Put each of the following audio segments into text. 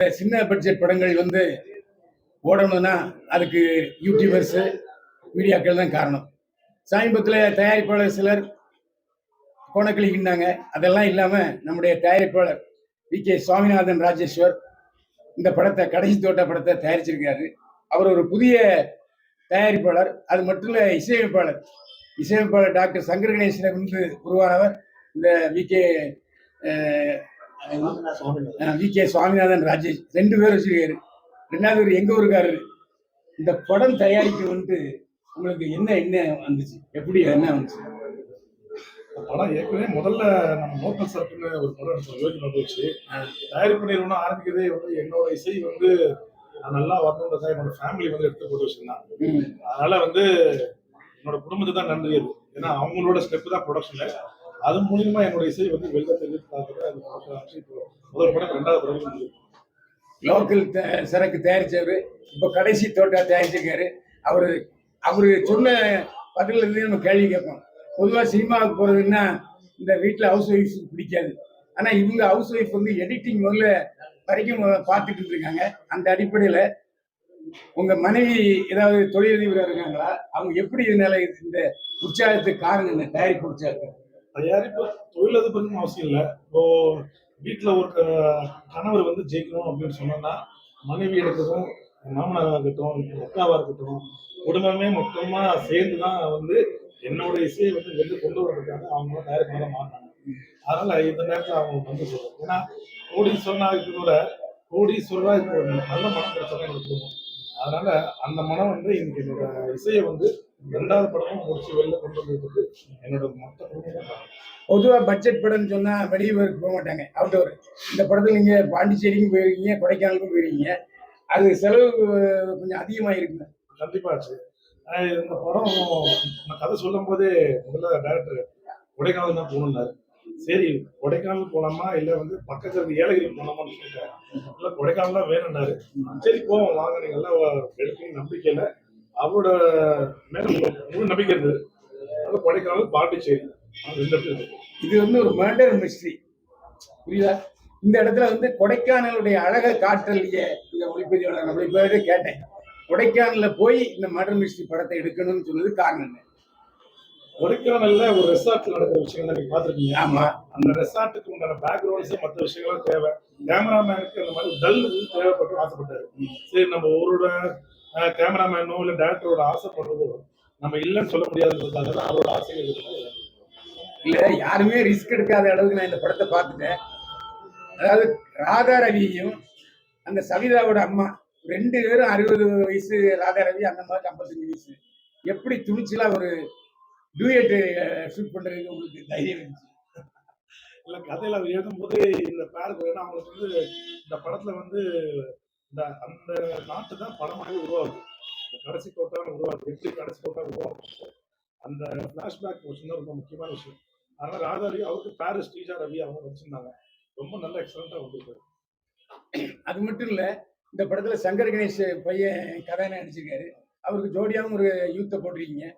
சின்ன பட்ஜெட் படங்கள் வந்து ஓடணும்னா அதுக்கு யூடியூபர்ஸு மீடியாக்கள் தான் காரணம். சமீபத்தில் தயாரிப்பாளர் சிலர் கோணக்களிக்கின்றாங்க அதெல்லாம் இல்லாமல் நம்முடைய தயாரிப்பாளர் வி. கே. சுவாமிநாதன் ராஜேஸ்வர் இந்த படத்தை கடைசி தோட்ட படத்தை தயாரிச்சிருக்காரு. அவர் ஒரு புதிய தயாரிப்பாளர். அது மட்டும் இல்லை இசையமைப்பாளர். இசையமைப்பாளர் டாக்டர் சங்கர் கணேசனை வந்து உருவானவர். இந்த V. K. V. K. Swaminathan Rajesh ரெண்டு பேர் வச்சிருக்காரு. ரெண்டாவது ஒரு எங்க ஊருக்காரரு? இந்த படம் தயாரிக்க வந்து உங்களுக்கு என்ன என்ன வந்துச்சு? எப்படி என்ன வந்துச்சு? படம் ஏற்கனவே முதல்ல நம்ம லோக்கல் சர்க்கிள்னு ஒரு படம் எடுத்தோம். யோகி வந்துச்சு தயாரிப்பு நிறுவனம் ஆரம்பிக்கிறதே வந்து என்னோட இசை வந்து நல்லா வரணுன்றதா என்னோட ஃபேமிலி வந்து எடுத்து போட்டு வச்சிருந்தாங்க. அதனால வந்து என்னோட குடும்பத்துக்கு தான் நன்றி. அது ஏன்னா அவங்களோட ஸ்டெப் தான் ப்ரொடக்ஷன்ல அது மூலியமா என்னோட இசை வந்து வெளில முதல் படம் ரெண்டாவது படம் லோக்கல் த- சரக்கு தயாரிச்சவர் இப்போ கடைசி தோட்டா தயாரிச்சிருக்காரு. அவரு அவரு சொன்ன பதில் இருந்து நம்ம கேள்வி கேட்போம். பொதுவாக சினிமாவுக்கு போறதுன்னா இந்த வீட்டில் ஹவுஸ் ஒய்ஃப் பிடிக்காது. ஆனால் இவங்க ஹவுஸ் ஒய்ஃப் வந்து எடிட்டிங் முதல்ல வரைக்கும் பார்த்துட்டு இருக்காங்க அந்த அடிப்படையில் உங்க மனைவி ஏதாவது தொழிலதிபராக இருக்காங்களா? அவங்க எப்படி இதனால இந்த உற்சாகத்துக்கு காரணம் என்ன? தயாரிப்பு உற்சாகத்தை தயாரிப்பு தொழிலதிபர்னு அவசியம் இல்லை. இப்போ வீட்டில் ஒரு க- கணவர் வந்து ஜெயிக்கணும் அப்படின்னு சொன்னோம்னா மனைவி எடுக்கட்டும் மாமனாராக இருக்கட்டும் அக்காவாக இருக்கட்டும் குடும்பமே மொத்தமாக சேர்ந்து தான் வந்து என்னோட இசையை வந்து வெளில கொண்டு வர்றதுக்காக அவங்க தயாரிப்பாக தான் மாறினாங்க அதனால இந்த நேரத்தில் அவங்க வந்து சொல்றோம் ஏன்னா கோடீஸ்வரனாக இருக்கிறத கோடீஸ்வரராக இருக்கிற நல்ல மனம் கிடைச்சதான் எனக்கு அதனால் அதனால அந்த மனம் வந்து இன்னைக்கு என்னோட இசையை வந்து ரெண்டாவது படமும் முடிச்சு வெளில கொண்டு வந்ததுக்கு என்னோட மொத்த குடும்பம். பொதுவாக பட்ஜெட் படம்னு சொன்னா வெளியூருக்கு போக மாட்டாங்க. அவுட்டோர் இந்த படத்துல நீங்க பாண்டிச்சேரிக்கும் போயிருக்கீங்க கொடைக்கானலுக்கும் போயிருக்கீங்க. அது செலவு கொஞ்சம் அதிகமாக இருக்குங்க. கண்டிப்பா ஆச்சு. ஆஹ் இந்த படம் நான் கதை சொல்லும் போதே முதல்ல டேரக்டர் கொடைக்கானல் தான் போகணும்னாரு சரி கொடைக்கானல் போலாமா? இல்ல வந்து பக்கத்துல ஏலகிரி போலாமான்னு சொல்லிட்டேன் இல்ல கொடைக்கானல் தான் வேணும்னாரு. சரி போவோம் வாங்க. நீங்க எல்லாம் நம்பிக்கையில. அவரோட மேல முழு நம்பிக்கை இருந்தது. அது கொடைக்கானல் பாண்டிச்சேரி ரெண்டு இடத்துல. இது வந்து ஒரு மர்டர் மிஸ்ட்ரி புரியுதா? இந்த இடத்துல வந்து கொடைக்கானலுடைய அழகை காட்டலையே. இந்த ஒளிப்பதிவாளர் நம்ம இப்போ கேட்டேன். கொடைக்கானல்ல போய் இந்த மர்டர் மிஸ்ட்ரி படத்தை எடுக்கணும்னு சொன்னது காரணம் என்ன? கொடைக்கானல்ல ஒரு ரெசார்ட்ல நடக்கிற விஷயங்கள் நீங்க பாத்திருக்கீங்க ஆமா. அந்த ரெசார்ட்டுக்கு உண்டான பேக்ரவுண்ட்ஸே மற்ற விஷயங்களும் தேவை. கேமராமேனுக்கு அந்த மாதிரி டல் தேவைப்பட்டு ஆசைப்பட்டாரு. சரி நம்ம ஒருவரோட கேமராமேனோ இல்ல டேரக்டரோட ஆசைப்படுறதோ நம்ம இல்லைன்னு சொல்ல முடியாதுன்றதுக்காக தான் அவரோட ஆசைகள். இல்ல யாருமே ரிஸ்க் எடுக்காத அளவுக்கு நான் இந்த படத்தை பார்த்துட்டேன். அதாவது ராதா ரவியும் அந்த சவிதாவோட அம்மா ரெண்டு பேரும் அறுபது வயசு ராதா ரவி அந்த மாதிரி ஐம்பத்தஞ்சு வயசு. எப்படி துணிச்சலா ஒரு டூயட் ஷூட் பண்றதுக்கு உங்களுக்கு தைரியம் இருந்துச்சு? இல்ல கதையில அவர் எழுதும்போது இந்த பேருக்கு வேணா அவங்களுக்கு வந்து இந்த படத்துல வந்து இந்த அந்த நாட்டு தான் படமாகவே உருவாகுது. இந்த கடைசி தோட்டம் உருவாகுது. எப்படி கடைசி தோட்டம் உருவாகும் அந்த பிளாஷ்பேக் போர்ஷன் ரொம்ப முக்கியமான விஷயம். அதனால ராதாரி அவருக்கு பாரிஸ் ஸ்ரீஜா ரவி அவங்க வச்சிருந்தாங்க. ரொம்ப நல்ல எக்ஸலண்டா வந்திருக்காரு அது மட்டும் இல்ல இந்த படத்துல சங்கர் கணேஷ் பையன் கதாநாயகன் நடிச்சிருக்காரு. அவருக்கு ஜோடியாவும் ஒரு யூத்தை போட்டிருக்கீங்க.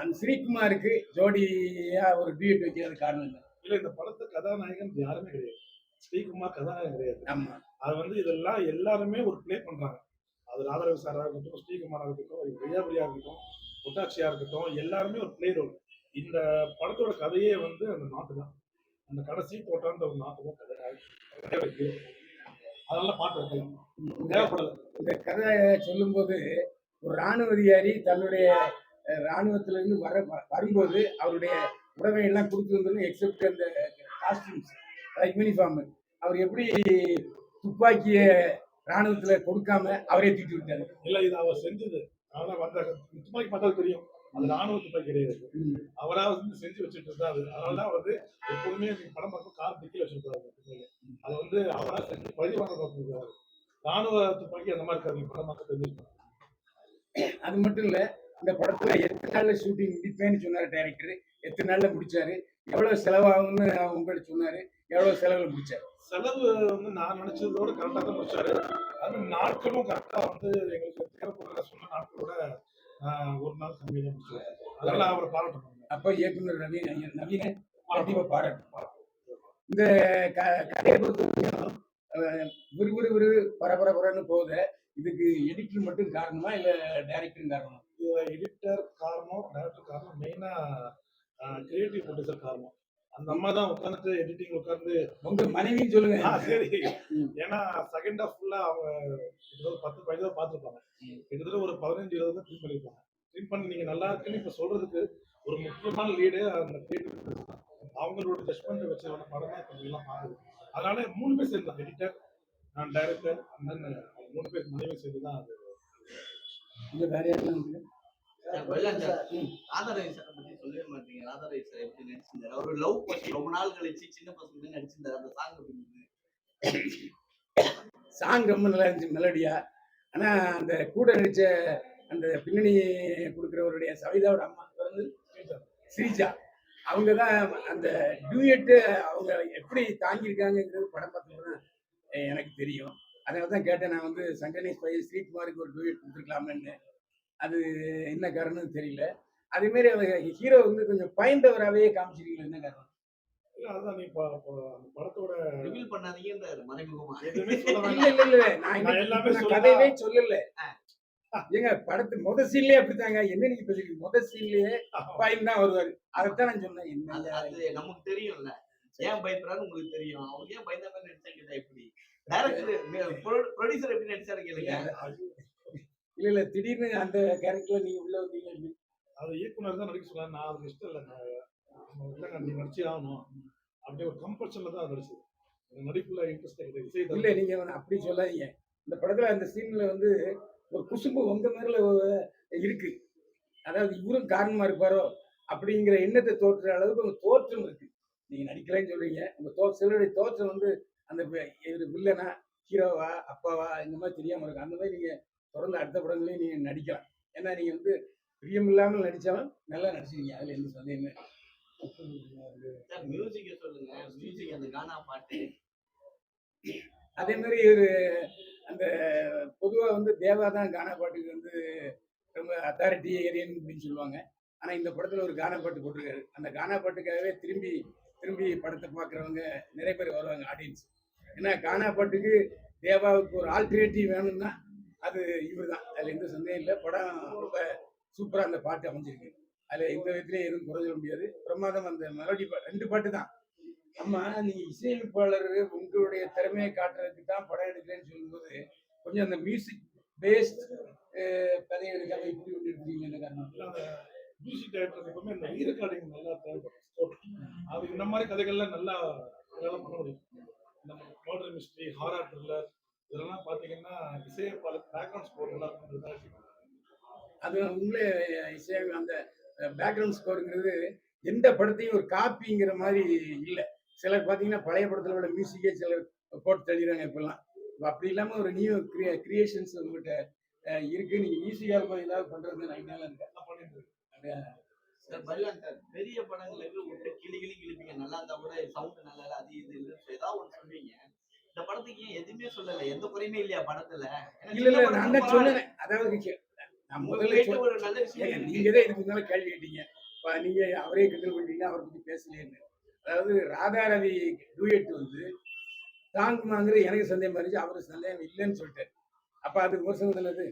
அந்த ஸ்ரீகுமாருக்கு ஜோடியா ஒரு டியூட் வைக்கிறது காரணம் இல்லை இல்ல இந்த படத்து கதாநாயகன் யாருமே கிடையாது. ஸ்ரீகுமார் கதாநாயகன் கிடையாது. ஆமா. அது வந்து இதெல்லாம் எல்லாருமே ஒரு ப்ளே பண்றாங்க. அது ராதாரவி சாரா இருக்கட்டும் ஸ்ரீகுமாரா இருக்கட்டும் வியாபரியா இருக்கட்டும் புட்டாட்சியா இருக்கட்டும் எல்லாருமே ஒரு ப்ளே ரோல் இந்த படத்தோட கதையே வந்து அந்த நாட்டு தான் அந்த கடைசி தோட்டம்ன்ற ஒரு நாட்டு தான் கதை. அதனால பாட்டு வைக்கலாம் தேவைப்படல. இந்த கதை சொல்லும்போது ஒரு ராணுவ அதிகாரி தன்னுடைய ராணுவத்திலிருந்து வர வ- வரும்போது அவருடைய உடமை எல்லாம் கொடுத்து வந்துடும் எக்ஸப்ட் அந்த காஸ்டியூம்ஸ் யூனிஃபார்ம் அவர் எப்படி துப்பாக்கிய ராணுவத்துல கொடுக்காம அவரே தூக்கி விட்டாரு. இல்ல இது அவர் செஞ்சது. அதனால வந்த துப்பாக்கி பார்த்தா தெரியும். அது ராணுவ துப்பாக்கி கிடையாது. அவரா வந்து செஞ்சு வச்சுட்டு இருந்தாரு. அதனால தான் வந்து எப்போதுமே படம் பார்க்கும் கார் டிக்கி வச்சிருக்காரு அது வந்து அவரா செஞ்சு பழி வாங்க பார்த்துருக்காரு. ராணுவ துப்பாக்கி அந்த மாதிரி இருக்காது. நீங்க படம் பார்க்க தெரிஞ்சிருக்கோம். அது மட்டும் இல்ல இந்த படத்துல எத்தனை நாள்ல ஷூட்டிங் முடிப்பேன்னு சொன்னாரு டைரக்டர் எத்தனை நாள்ல முடிச்சாரு? எவ்வளவு செலவாகும்னு உங்கள்ட்ட சொன்னாரு? எவ்வளவு செலவுல முடிச்சாரு? செலவு வந்து நான் நினைச்சதோட கரெக்டாக தான் முடிச்சாரு. அது நாட்களும் கரெக்டாக வந்து எங்களுக்கு தேவைப்படுற சொன்ன நாட்களோட ஒரு நாள் கம்மி தான் முடிச்சாரு. அதனால அவரை பாராட்டணும் அப்ப இயக்குனர் நவீன நவீன கண்டிப்பா பாராட்டு. இந்த க- கதையை பொறுத்த வரைக்கும் அஹ், விறுவிறு விறு பரபரபரன்னு போகுது. இதுக்கு எடிட்டர் மட்டும் காரணமா இல்ல டைரக்டரும் காரணமா? எடிட்டர் காரணம் டேரக்டர் காரணம் மெயினா கிரியேட்டிவ் ப்ரொடியூசர் காரணம். அந்த அம்மா தான் உட்காந்துட்டு எடிட்டிங் உட்காந்து உங்க மனைவின்னு சொல்லுங்க. சரி. ஏன்னா செகண்ட் ஹாஃப் ஃபுல்லா அவங்க ஒரு பத்து பதினஞ்சு பார்த்துருப்பாங்க. கிட்டத்தட்ட ஒரு பதினஞ்சு இருபது தான் ட்ரீம் பண்ணியிருப்பாங்க ட்ரீம் பண்ணி நீங்க நல்லா இருக்குன்னு இப்ப சொல்றதுக்கு ஒரு முக்கியமான லீடு அந்த கிரியேட்டிவ் அவங்களோட ஜட்மெண்ட் வச்சு வர படம் தான் கொஞ்சம் பாக்குது அதனால மூணு பேர் சேர்ந்தாங்க எடிட்டர் நான் டைரக்டர் மூணு பேர் மனைவி சேர்ந்து தான் அது இல்ல வேற யாரும் இல்லை. வெள்ளம் சார். ம். ராதாரவி சாரை பத்தி சொல்லவே மாட்டீங்க. ராதாரவி சார் எப்படி நடிச்சிருந்தாரு? அவர் லவ் பத்தி ரொம்ப நாள் கழிச்சு சின்ன பசங்க நடிச்சிருந்தாரு அந்த சாங் ரொம்ப நல்லா இருந்துச்சு மெலடியா ஆனா அந்த கூட நடிச்ச அந்த பின்னணி கொடுக்குறவருடைய சவிதாவோட அம்மா வந்து ஸ்ரீஜா. அவங்க தான் அந்த டூயட்டு அவங்க எப்படி தாங்கியிருக்காங்கங்கிறது படம் பார்த்தோம்னா எனக்கு தெரியும். அதனால தான் கேட்டேன். நான் வந்து சங்கனேஷ் பையன் ஸ்ரீகுமாருக்கு ஒரு டூயட் கொடுத்துருக்கலாமேன்னு. அது என்ன காரணம்னு தெரியல. அதேமாரி அவங்க ஹீரோ வந்து கொஞ்சம் பயந்தவராகவே காமிச்சிருக்கீங்க என்ன காரணம்? படத்தோட ரிவீல் பண்ணாதீங்க மறைமுகமா. இல்ல வேண்டாம். இல்ல இல்ல நான் எல்லாமே. கதையவே சொல்லல. ஏங்க படத்து முத சீன்லயே அப்படித்தாங்க. என்ன நீங்க பேசுறீங்க முத சீன்லயே பையன் தான் வருவாரு. அதைத்தான் நான் சொன்னேன். நமக்கு தெரியும்ல. ஏன் பயப்படுறான்னு உங்களுக்கு தெரியும். அவங்க ஏன் பயந்த மாதிரி நடிச்சாங்க கேட்டா எப்படி டைரக்டர் ப்ரொடியூசர் எப்படி நடிச்சாரு கேளுங்க. இல்ல இல்ல திடீர்னு அந்த கேரக்டர்ல நீங்க உள்ள வந்தீங்க அது இயக்குனர் தான் நடிக்க சொன்னார். நான் அது இஷ்டம் இல்லை நான் இல்லைங்க நீ நடிச்சே ஆகணும். அப்படியே ஒரு கம்பல்ஷன்ல தான் நடிச்சது. நடிப்புல இன்ட்ரெஸ்ட் கிடையாது. இல்ல நீங்க வந்து அப்படி சொல்லாதீங்க. இந்த படத்துல அந்த சீன்ல வந்து ஒரு குசும்பு உங்க மேல இருக்கு. அதாவது இவரும் காரணமா இருப்பாரோ அப்படிங்கிற எண்ணத்தை தோற்றுற அளவுக்கு உங்க தோற்றம் இருக்கு. நீங்க நடிக்கலைன்னு சொல்றீங்க. உங்க தோ சிலருடைய தோற்றம் வந்து அந்த இவரு வில்லனா ஹீரோவா அப்பாவா இந்த மாதிரி தெரியாம இருக்கும் அந்த மாதிரி நீங்க தொடர்ந்து அடுத்த படங்களையும் நீங்க நடிக்கலாம். ஏன்னா நீங்க வந்து பிரியம் இல்லாமல் நடிச்சாலும் நல்லா நடிச்சிருக்கீங்க. அதுல எந்த சந்தேகமே மியூசிக்க சொல்லுங்க. மியூசிக் அந்த கானா பாட்டு. அதே மாதிரி ஒரு அந்த பொதுவா வந்து தேவா தான் கானா பாட்டுக்கு வந்து ரொம்ப அத்தாரிட்டி ஏரியன் அப்படின்னு சொல்லுவாங்க. ஆனா இந்த படத்துல ஒரு கானா பாட்டு போட்டிருக்காரு. அந்த கானா பாட்டுக்காகவே திரும்பி திரும்பி படத்தை பார்க்குறவங்க நிறைய பேர் வருவாங்க ஆடியன்ஸ் ஏன்னா கானா பாட்டுக்கு தேவாவுக்கு ஒரு ஆல்டர்னேட்டிவ் வேணும்னா அது இவர் தான் அதில் எந்த சந்தேகம் இல்லை. படம் ரொம்ப சூப்பராக அந்த பாட்டு அமைஞ்சிருக்கு. அதில் எந்த விதத்துலையும் எதுவும் குறைஞ்சிட முடியாது. பிரமாதம் அந்த மெலோடி பா ரெண்டு பாட்டு தான். அம்மா நீங்க இசையமைப்பாளர் உங்களுடைய திறமையை காட்டுறதுக்கு தான் படம் எடுக்கிறேன்னு சொல்லும்போது கொஞ்சம் அந்த மியூசிக் பேஸ்ட் கதையை எடுக்காம இப்படி ஒன்று எடுக்கிறீங்க என்ன காரணம்? அந்த மியூசிக் டைரக்டர் எப்பவுமே இந்த ரீரெக்கார்டிங் நல்லா தேவைப்படும். அது இந்த மாதிரி கதைகள்லாம் நல்லா நல்லா பண்ண முடியும். இந்த மர்டர் மிஸ்ட்ரி ஹாரர் த்ரில்லர் இதெல்லாம் பார்த்தீங்கன்னா இசையமைப்பாளர் பேக்ரவுண்ட் ஸ்கோர் நல்லா இருக்கும். அது உங்களே இசை அந்த பேக்ரவுண்ட் ஸ்கோருங்கிறது எந்த படத்தையும் ஒரு காப்பிங்கிற மாதிரி இல்லை. சிலர் பார்த்தீங்கன்னா பழைய படத்துல விட மியூசிக்கே சிலர் போட்டு தள்ளிடுறாங்க இப்பெல்லாம். இப்ப அப்படி இல்லாமல் ஒரு நியூ கிரியே கிரியேஷன்ஸ் உங்கள்கிட்ட அஹ், இருக்கு. நீங்கள் மியூசிக்காக ஏதாவது பண்ணுறது நான் நல்லா பெரிய படங்களுக்கு விட்டு கிளி கிளி கிழிப்பீங்க நல்லா இருந்தா கூட சவுண்ட் நல்லா இல்லை அது இது இல்ல ஏதாவது ஒன்று சொல்வீங்க. இந்த படத்துக்கு ஏன் எதுவுமே சொல்லல? எந்த குறையுமே இல்லையா படத்துல? இல்ல இல்ல நான் தான் சொன்னேன் அதாவது நான் முதல்ல ஒரு நல்ல விஷயம். நீங்க தான் இதுக்கு முன்னால கேள்வி கேட்டீங்க. நீங்க அவரே கிண்டல் பண்ணிட்டீங்க அவரை பத்தி பேசலையேன்னு அதாவது ராதாரவி டூயட் வந்து தாங்குமாங்கிற எனக்கு சந்தேகம் இருந்துச்சு அவருக்கு சந்தேகம் இல்லைன்னு சொல்லிட்டாரு அப்ப அது விமர்சனம் அது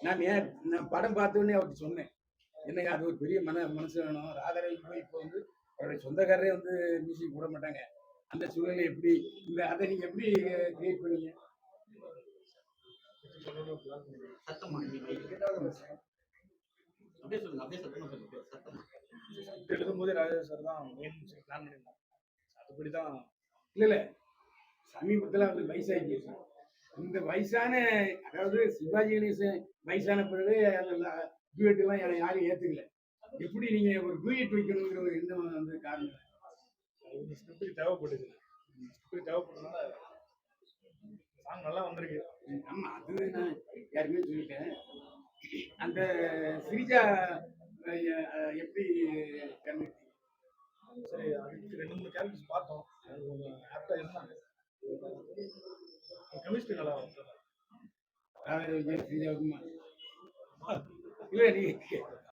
நான் ஏன் நான் படம் பார்த்த உடனே அவருக்கு சொன்னேன். என்னங்க அது ஒரு பெரிய மன மனசு வேணும். ராதாரவி போய் இப்போ வந்து அவருடைய சொந்தக்காரரே வந்து மியூசிக் போட மாட்டாங்க. அந்த சூழ்நிலை எப்படி? இந்த அதை நீங்க எப்படி கிரியேட் பண்ணீங்க? எழுதும்போதே ராஜா சார் தான் பிளான் பண்ணியிருந்தாங்க அதுபடி தான் இல்ல இல்ல. சமீபத்துல அவருக்கு வயசாகி இந்த வயசான அதாவது சிவாஜி கணேசன் வயசான பிறகு டூயட் எல்லாம் யா- யாரும் ஏத்துக்கல. எப்படி நீங்க ஒரு டூயட் வைக்கணுங்கிற ஒரு எண்ணம் வந்து காரணம்? இந்த ஸ்கிரிப்டுக்கு தேவைப்படுது ஸ்கிரிப்டுக்கு தேவைப்படுறதுனால சாங் நல்லா வந்திருக்கு. ஆமா அது நான் யாருமே சொல்லிட்டேன். அந்த சிரிஜா அஹ், எப்படி கன்வெர்ட் சரி அதுக்கு ரெண்டு மூணு கேரக்டர்ஸ் பார்த்தோம். அது கொஞ்சம் ஆப்டா இருந்தாங்க. கெமிஸ்ட்ரி நல்லா வந்து சிரிஜாவுக்குமா? 因为你